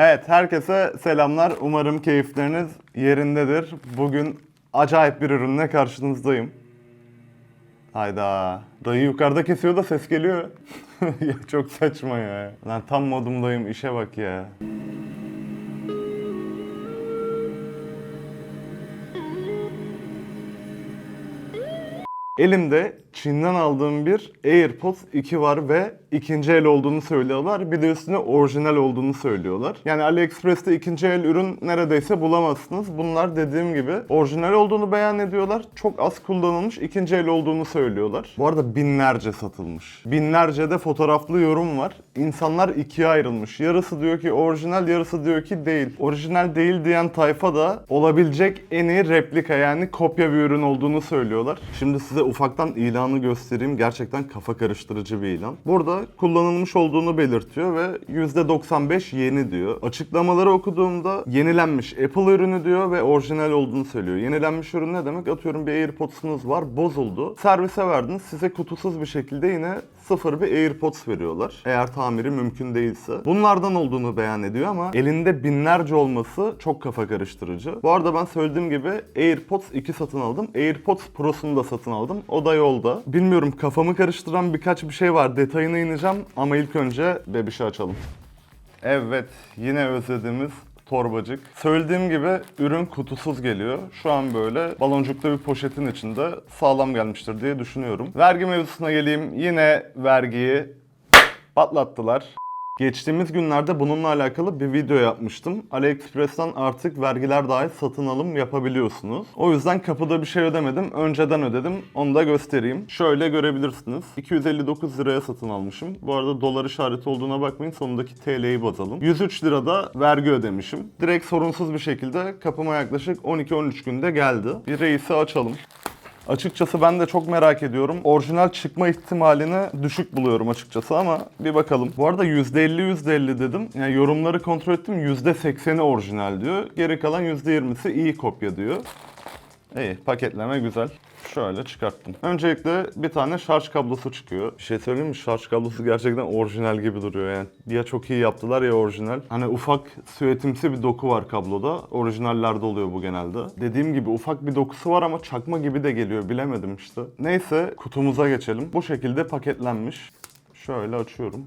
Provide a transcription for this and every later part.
Evet, herkese selamlar. Umarım keyifleriniz yerindedir. Bugün acayip bir ürünle karşınızdayım. Hayda. Dayı yukarıda kesiyor da ses geliyor. ya çok saçma ya. Lan tam modumdayım, işe bak ya. Elimde Çin'den aldığım bir AirPods 2 var ve ikinci el olduğunu söylüyorlar. Bir de üstüne orijinal olduğunu söylüyorlar. Yani AliExpress'te ikinci el ürün neredeyse bulamazsınız. Bunlar dediğim gibi orijinal olduğunu beyan ediyorlar. Çok az kullanılmış ikinci el olduğunu söylüyorlar. Bu arada binlerce satılmış. Binlerce de fotoğraflı yorum var. İnsanlar ikiye ayrılmış. Yarısı diyor ki orijinal, yarısı diyor ki değil. Orijinal değil diyen tayfa da olabilecek en iyi replika yani kopya bir ürün olduğunu söylüyorlar. Şimdi size ufaktan ilanı göstereyim. Gerçekten kafa karıştırıcı bir ilan. Burada kullanılmış olduğunu belirtiyor ve %95 yeni diyor. Açıklamaları okuduğumda yenilenmiş Apple ürünü diyor ve orijinal olduğunu söylüyor. Yenilenmiş ürün ne demek? Atıyorum bir AirPods'unuz var, bozuldu. Servise verdiniz, size kutusuz bir şekilde yine sıfır bir AirPods veriyorlar. Eğer tamiri mümkün değilse. Bunlardan olduğunu beyan ediyor ama elinde binlerce olması çok kafa karıştırıcı. Bu arada ben söylediğim gibi AirPods 2 satın aldım. AirPods Pro'sunu da satın aldım. O da yolda. Bilmiyorum kafamı karıştıran birkaç bir şey var. Detayına ineceğim ama ilk önce bebişi açalım. Evet, yine özlediğimiz torbacık. Söylediğim gibi ürün kutusuz geliyor. Şu an böyle baloncuklu bir poşetin içinde sağlam gelmiştir diye düşünüyorum. Vergi mevzusuna geleyim. Yine vergiyi patlattılar. Geçtiğimiz günlerde bununla alakalı bir video yapmıştım. AliExpress'ten artık vergiler dahil satın alım yapabiliyorsunuz. O yüzden kapıda bir şey ödemedim. Önceden ödedim. Onu da göstereyim. Şöyle görebilirsiniz. 259 liraya satın almışım. Bu arada dolar işareti olduğuna bakmayın. Sonundaki TL'yi bazalım. 103 lirada vergi ödemişim. Direkt sorunsuz bir şekilde kapıma yaklaşık 12-13 günde geldi. Bir reisi açalım. Açıkçası ben de çok merak ediyorum. Orijinal çıkma ihtimalini düşük buluyorum açıkçası ama bir bakalım. Bu arada %50 %50 dedim. Yani yorumları kontrol ettim. %80'i orijinal diyor. Geri kalan %20'si iyi kopya diyor. İyi paketleme güzel. Şöyle çıkarttım. Öncelikle bir tane şarj kablosu çıkıyor. Bir şey söyleyeyim mi? Şarj kablosu gerçekten orijinal gibi duruyor yani. Ya çok iyi yaptılar ya orijinal. Hani ufak süetimsi bir doku var kabloda. Orijinallerde oluyor bu genelde. Dediğim gibi ufak bir dokusu var ama çakma gibi de geliyor. Bilemedim işte. Neyse kutumuza geçelim. Bu şekilde paketlenmiş. Şöyle açıyorum.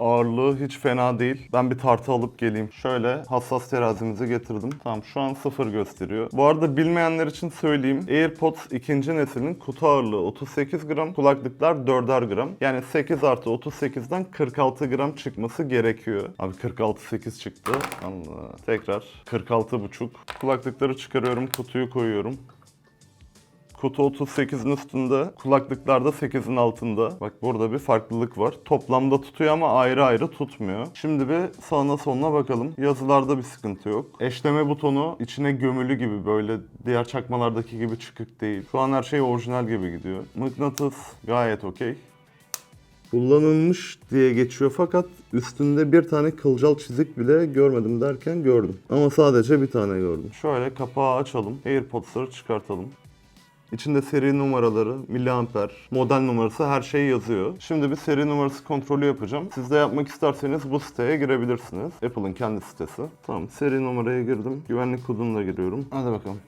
Ağırlığı hiç fena değil. Ben bir tartı alıp geleyim. Şöyle hassas terazimizi getirdim. Tamam şu an sıfır gösteriyor. Bu arada bilmeyenler için söyleyeyim. AirPods ikinci neslinin kutu ağırlığı 38 gram, kulaklıklar 4'er gram. Yani 8 artı 38'den 46 gram çıkması gerekiyor. Abi 46.8 çıktı. Allah. Tekrar 46.5. Kulaklıkları çıkarıyorum, kutuyu koyuyorum. Kutu 38'in üstünde, kulaklıklarda 8'in altında. Bak burada bir farklılık var. Toplamda tutuyor ama ayrı ayrı tutmuyor. Şimdi bir sağına soluna bakalım. Yazılarda bir sıkıntı yok. Eşleme butonu içine gömülü gibi böyle diğer çakmalardaki gibi çıkık değil. Şu an her şey orijinal gibi gidiyor. Mıknatıs gayet okey. Kullanılmış diye geçiyor fakat üstünde bir tane kılcal çizik bile görmedim derken gördüm. Ama sadece bir tane gördüm. Şöyle kapağı açalım. AirPods'ları çıkartalım. İçinde seri numaraları, miliamper, model numarası her şey yazıyor. Şimdi bir seri numarası kontrolü yapacağım. Siz de yapmak isterseniz bu siteye girebilirsiniz. Apple'ın kendi sitesi. Tamam seri numaraya girdim. Güvenlik kodunu da giriyorum. Hadi bakalım.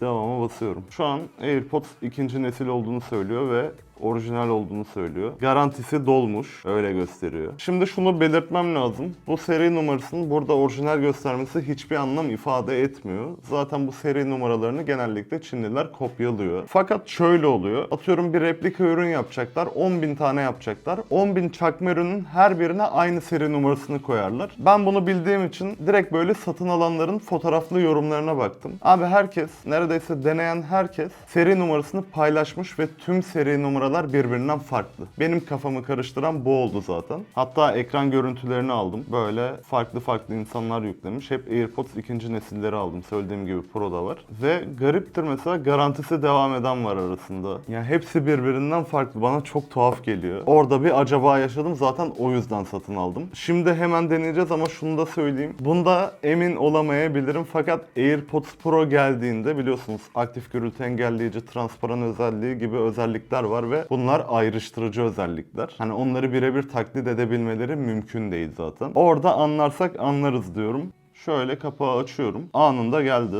Devama basıyorum. Şu an AirPods ikinci nesil olduğunu söylüyor ve orijinal olduğunu söylüyor. Garantisi dolmuş. Öyle gösteriyor. Şimdi şunu belirtmem lazım. Bu seri numarasının burada orijinal göstermesi hiçbir anlam ifade etmiyor. Zaten bu seri numaralarını genellikle Çinliler kopyalıyor. Fakat şöyle oluyor. Atıyorum bir replika ürün yapacaklar. 10.000 tane yapacaklar. 10.000 çakma ürünün her birine aynı seri numarasını koyarlar. Ben bunu bildiğim için direkt böyle satın alanların fotoğraflı yorumlarına baktım. Abi herkes, neredeyse deneyen herkes seri numarasını paylaşmış ve tüm seri numaralar birbirinden farklı. Benim kafamı karıştıran bu oldu zaten. Hatta ekran görüntülerini aldım. Böyle farklı farklı insanlar yüklemiş. Hep AirPods ikinci nesilleri aldım. Söylediğim gibi Pro da var. Ve gariptir mesela garantisi devam eden var arasında. Yani hepsi birbirinden farklı. Bana çok tuhaf geliyor. Orada bir acaba yaşadım. Zaten o yüzden satın aldım. Şimdi hemen deneyeceğiz ama şunu da söyleyeyim. Bunda emin olamayabilirim fakat AirPods Pro geldiğinde biliyorsunuz aktif gürültü engelleyici, transparan özelliği gibi özellikler var ve bunlar ayrıştırıcı özellikler. Hani onları birebir taklit edebilmeleri mümkün değil zaten. Orada anlarsak anlarız diyorum. Şöyle kapağı açıyorum. Anında geldi.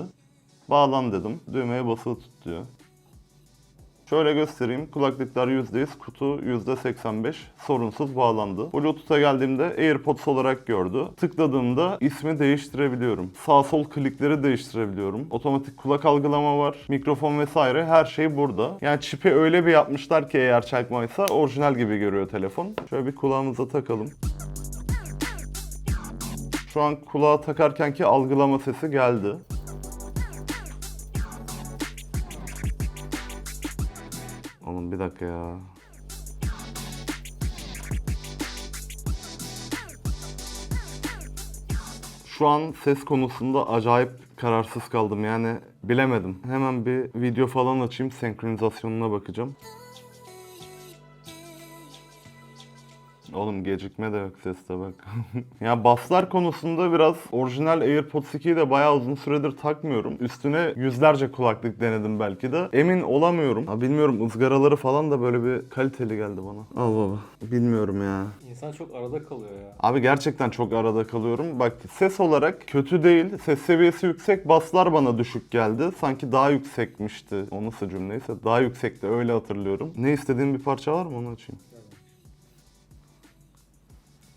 Bağlan dedim. Düğmeye basılı tut diyor. Şöyle göstereyim. Kulaklıklar %100, kutu %85 sorunsuz bağlandı. Bluetooth'a geldiğimde AirPods olarak gördü. Tıkladığımda ismi değiştirebiliyorum. Sağ sol klikleri değiştirebiliyorum. Otomatik kulak algılama var. Mikrofon vesaire her şey burada. Yani çipi öyle bir yapmışlar ki eğer çakmaysa orijinal gibi görüyor telefon. Şöyle bir kulağımıza takalım. Şu an kulağa takarkenki algılama sesi geldi. Bir dakika ya. Şu an ses konusunda acayip kararsız kaldım yani bilemedim. Hemen bir video falan açayım senkronizasyonuna bakacağım. Oğlum gecikme de yok seste bak. ya baslar konusunda biraz orijinal AirPods 2'yi de bayağı uzun süredir takmıyorum. Üstüne yüzlerce kulaklık denedim belki de. Emin olamıyorum. Ha bilmiyorum ızgaraları falan da böyle bir kaliteli geldi bana. Al baba. Bilmiyorum ya. İnsan çok arada kalıyor ya. Abi gerçekten çok arada kalıyorum. Bak ses olarak kötü değil. Ses seviyesi yüksek. Baslar bana düşük geldi. Sanki daha yüksekmişti. O nasıl cümleyse. Daha yüksekti öyle hatırlıyorum. Ne istediğin bir parça var mı onu açayım.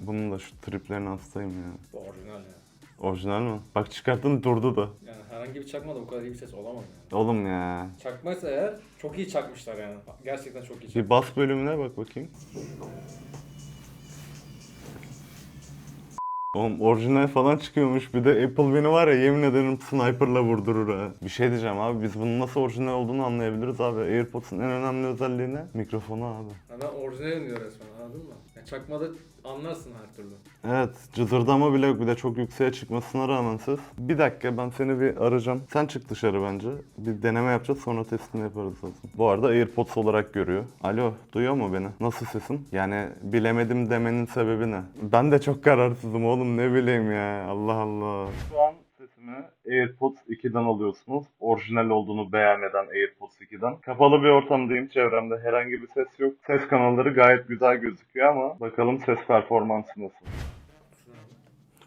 Bunun da şu triplerine hastayım ya. Bu orijinal ya. Orijinal mi? Bak çıkarttın durdu da. Yani herhangi bir çakma da bu kadar iyi bir ses olamaz yani. Oğlum ya. Çakmaysa eğer çok iyi çakmışlar yani. Gerçekten çok iyi Bir çakmışlar. bas bölümüne bak bakayım. Oğlum orijinal falan çıkıyormuş. Bir de Apple beni var ya yemin ederim sniperla vurdurur ha. Bir şey diyeceğim abi biz bunun nasıl orijinal olduğunu anlayabiliriz abi. AirPods'un en önemli özelliği ne? Mikrofonu abi. Ha ben orijinalim diyor resmen anladın mı? Yani çakmada anlarsın her türlü. Evet cızırdama bile bir de çok yükseğe çıkmasına rağmen ses. Bir dakika ben seni bir arayacağım. Sen çık dışarı bence. Bir deneme yapacağız sonra testini yaparız zaten. Bu arada AirPods olarak görüyor. Alo duyuyor mu beni? Nasıl sesin? Yani bilemedim demenin sebebi ne? Ben de çok kararsızım oğlum ne bileyim ya Allah Allah. Şu an AirPods 2'den alıyorsunuz. Orijinal olduğunu beğenmeden AirPods 2'den. Kapalı bir ortamdayım. Çevremde herhangi bir ses yok. Ses kanalları gayet güzel gözüküyor ama bakalım ses performansı nasıl.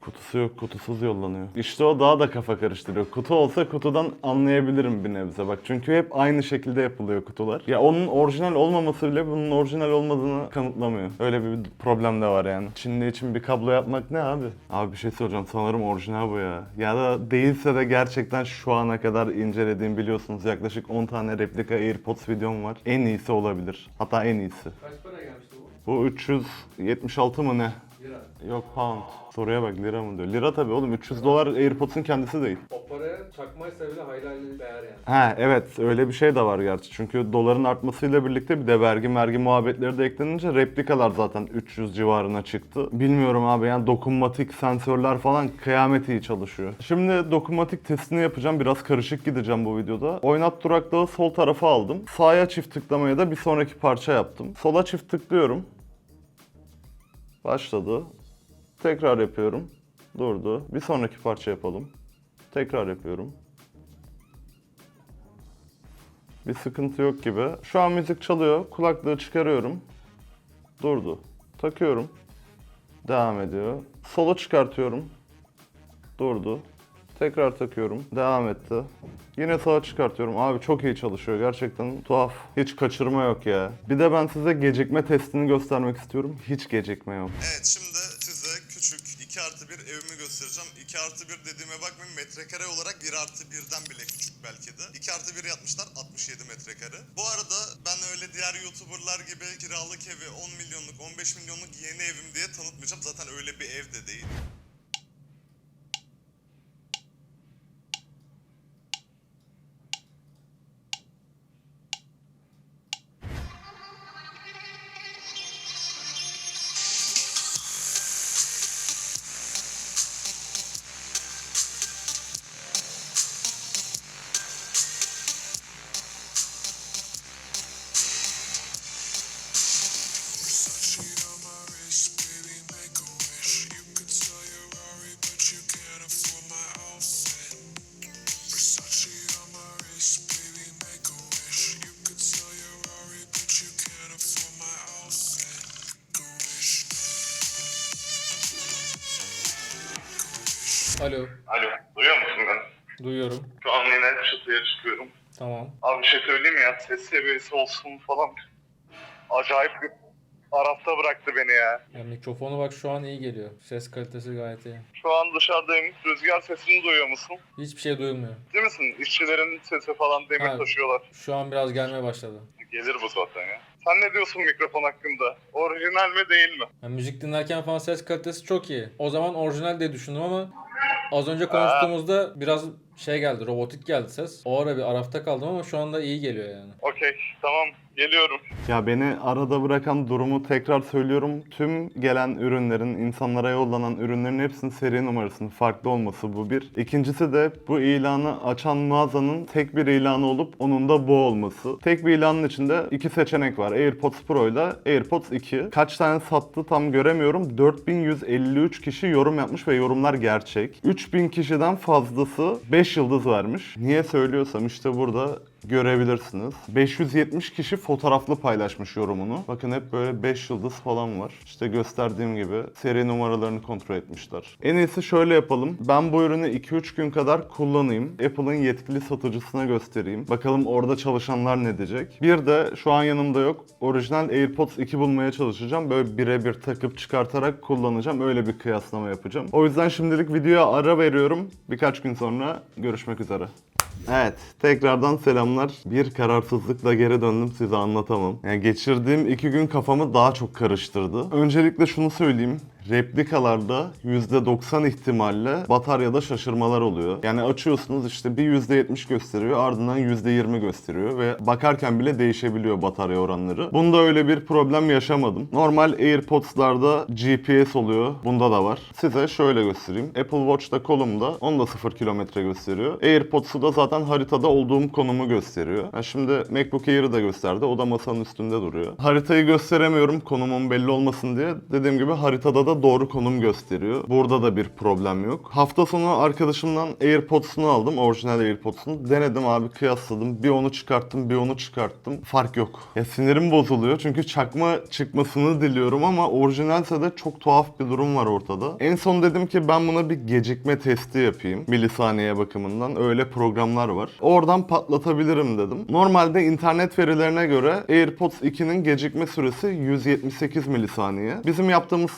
Kutusu yok, kutusuz yollanıyor. İşte o daha da kafa karıştırıyor. Kutu olsa kutudan anlayabilirim bir nebze bak. Çünkü hep aynı şekilde yapılıyor kutular. Ya onun orijinal olmaması bile bunun orijinal olmadığını kanıtlamıyor. Öyle bir problem de var yani. Çinli için bir kablo yapmak ne abi? Abi bir şey soracağım. Sanırım orijinal bu ya. Ya da değilse de gerçekten şu ana kadar incelediğim biliyorsunuz yaklaşık 10 tane replika AirPods videom var. En iyisi olabilir. Hatta en iyisi. Kaç para gelmişti bu? Bu 376 mı ne? Lira. Yok pound. Soruya bak lira mı diyor. Lira tabii oğlum 300 dolar AirPods'un kendisi değil. O paraya çakmaysa bile hayli değer yani. Ha evet öyle bir şey de var gerçi. Çünkü doların artmasıyla birlikte bir de vergi mergi muhabbetleri de eklenince replikalar zaten 300 civarına çıktı. Bilmiyorum abi yani dokunmatik sensörler falan kıyamet iyi çalışıyor. Şimdi dokunmatik testini yapacağım. Biraz karışık gideceğim bu videoda. Oynat duraklığı sol tarafa aldım. Sağa çift tıklamaya da bir sonraki parça yaptım. Sola çift tıklıyorum. Başladı. Tekrar yapıyorum. Durdu. Bir sonraki parça yapalım. Tekrar yapıyorum. Bir sıkıntı yok gibi. Şu an müzik çalıyor. Kulaklığı çıkarıyorum. Durdu. Takıyorum. Devam ediyor. Sola çıkartıyorum. Durdu. Tekrar takıyorum. Devam etti. Yine sağa çıkartıyorum. Abi çok iyi çalışıyor. Gerçekten tuhaf. Hiç kaçırma yok ya. Bir de ben size gecikme testini göstermek istiyorum. Hiç gecikme yok. Evet şimdi size küçük 2 artı 1 evimi göstereceğim. 2 artı 1 dediğime bakmayın metrekare olarak 1 artı 1'den bile küçük belki de. 2 artı 1 yapmışlar 67 metrekare. Bu arada ben öyle diğer youtuberlar gibi kiralık evi 10 milyonluk 15 milyonluk yeni evim diye tanıtmayacağım. Zaten öyle bir ev de değil. Alo. Alo, duyuyor musun beni? Duyuyorum. Şu an yine çatıya çıkıyorum. Tamam. Abi bir şey söyleyeyim ya, ses seviyesi olsun falan. Acayip bir arafta bıraktı beni ya. Ya mikrofonu bak şu an iyi geliyor. Ses kalitesi gayet iyi. Şu an dışarıdayım, rüzgar sesini duyuyor musun? Hiçbir şey duyulmuyor. Değil misin? İşçilerin sesi falan demir Ha. taşıyorlar. Şu an biraz gelmeye başladı. Gelir bu zaten ya. Sen ne diyorsun mikrofon hakkında? Orijinal mi değil mi? Yani müzik dinlerken falan ses kalitesi çok iyi. O zaman orijinal diye düşündüm ama az önce konuştuğumuzda biraz şey geldi, robotik geldi ses. O ara bir arafta kaldım ama şu anda iyi geliyor yani. Okey, tamam. Geliyorum. Ya beni arada bırakan durumu tekrar söylüyorum. Tüm gelen ürünlerin, insanlara yollanan ürünlerin hepsinin seri numarasının farklı olması bu bir. İkincisi de bu ilanı açan mağazanın tek bir ilanı olup onun da bu olması. Tek bir ilanın içinde iki seçenek var. AirPods Pro ile AirPods 2. Kaç tane sattı tam göremiyorum. 4153 kişi yorum yapmış ve yorumlar gerçek. 3000 kişiden fazlası 5 yıldız vermiş. Niye söylüyorsam işte burada görebilirsiniz. 570 kişi fotoğraflı paylaşmış yorumunu. Bakın hep böyle 5 yıldız falan var. İşte gösterdiğim gibi seri numaralarını kontrol etmişler. En iyisi şöyle yapalım. Ben bu ürünü 2-3 gün kadar kullanayım. Apple'ın yetkili satıcısına göstereyim. Bakalım orada çalışanlar ne diyecek. Bir de şu an yanımda yok. Orijinal AirPods 2 bulmaya çalışacağım. Böyle birebir takıp çıkartarak kullanacağım. Öyle bir kıyaslama yapacağım. O yüzden şimdilik videoya ara veriyorum. Birkaç gün sonra görüşmek üzere. Evet, tekrardan selamlar. Bir kararsızlıkla geri döndüm size anlatamam. Yani geçirdiğim iki gün kafamı daha çok karıştırdı. Öncelikle şunu söyleyeyim. Replikalarda %90 ihtimalle bataryada şaşırmalar oluyor. Yani açıyorsunuz işte bir %70 gösteriyor ardından %20 gösteriyor ve bakarken bile değişebiliyor batarya oranları. Bunda öyle bir problem yaşamadım. Normal AirPods'larda GPS oluyor. Bunda da var. Size şöyle göstereyim. Apple Watch'ta kolumda. Onda 0 kilometre gösteriyor. AirPods'u da zaten haritada olduğum konumu gösteriyor. Ha şimdi MacBook Air'ı da gösterdi. O da masanın üstünde duruyor. Haritayı gösteremiyorum konumun belli olmasın diye. Dediğim gibi haritada da doğru konum gösteriyor. Burada da bir problem yok. Hafta sonu arkadaşımdan AirPods'unu aldım. Orijinal AirPods'unu. Denedim abi kıyasladım. Bir onu çıkarttım bir onu çıkarttım. Fark yok. Ya sinirim bozuluyor. Çünkü çakma çıkmasını diliyorum ama orijinalse de çok tuhaf bir durum var ortada. En son dedim ki ben buna bir gecikme testi yapayım. Milisaniye bakımından. Öyle programlar var. Oradan patlatabilirim dedim. Normalde internet verilerine göre AirPods 2'nin gecikme süresi 178 milisaniye. Bizim yaptığımız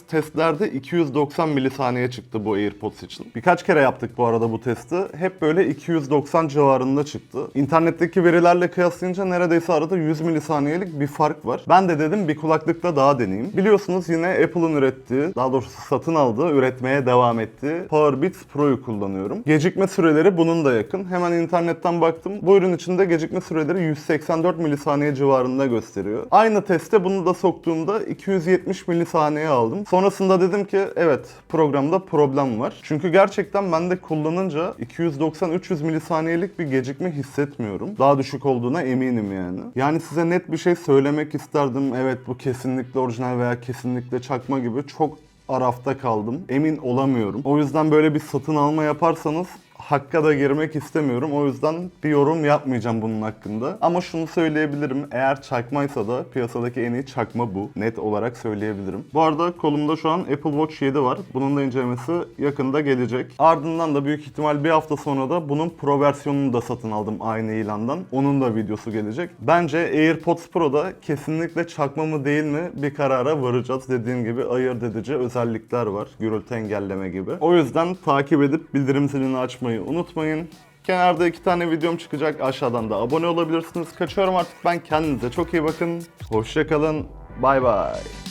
testlerde 290 milisaniye çıktı bu AirPods için. Birkaç kere yaptık bu arada bu testi. Hep böyle 290 civarında çıktı. İnternetteki verilerle kıyaslayınca neredeyse arada 100 milisaniyelik bir fark var. Ben de dedim bir kulaklıkla daha deneyeyim. Biliyorsunuz yine Apple'ın ürettiği, daha doğrusu satın aldığı, üretmeye devam ettiği Powerbeats Pro'yu kullanıyorum. Gecikme süreleri bunun da yakın. Hemen internetten baktım. Bu ürün içinde gecikme süreleri 184 milisaniye civarında gösteriyor. Aynı teste bunu da soktuğumda 270 milisaniye aldım. Sonrasında dedim ki evet programda problem var. Çünkü gerçekten ben de kullanınca 290-300 milisaniyelik bir gecikme hissetmiyorum. Daha düşük olduğuna eminim yani. Yani size net bir şey söylemek isterdim. Evet bu kesinlikle orijinal veya kesinlikle çakma gibi çok arafta kaldım. Emin olamıyorum. O yüzden böyle bir satın alma yaparsanız hakka da girmek istemiyorum. O yüzden bir yorum yapmayacağım bunun hakkında. Ama şunu söyleyebilirim. Eğer çakmaysa da piyasadaki en iyi çakma bu. Net olarak söyleyebilirim. Bu arada kolumda şu an Apple Watch 7 var. Bunun da incelemesi yakında gelecek. Ardından da büyük ihtimal bir hafta sonra da bunun Pro versiyonunu da satın aldım aynı ilandan. Onun da videosu gelecek. Bence AirPods Pro'da kesinlikle çakma mı değil mi bir karara varacağız. Dediğim gibi ayırt edici özellikler var. Gürültü engelleme gibi. O yüzden takip edip bildirim zilini açmayı unutmayın. Kenarda iki tane videom çıkacak. Aşağıdan da abone olabilirsiniz. Kaçıyorum artık ben. Kendinize çok iyi bakın. Hoşçakalın. Bay bay.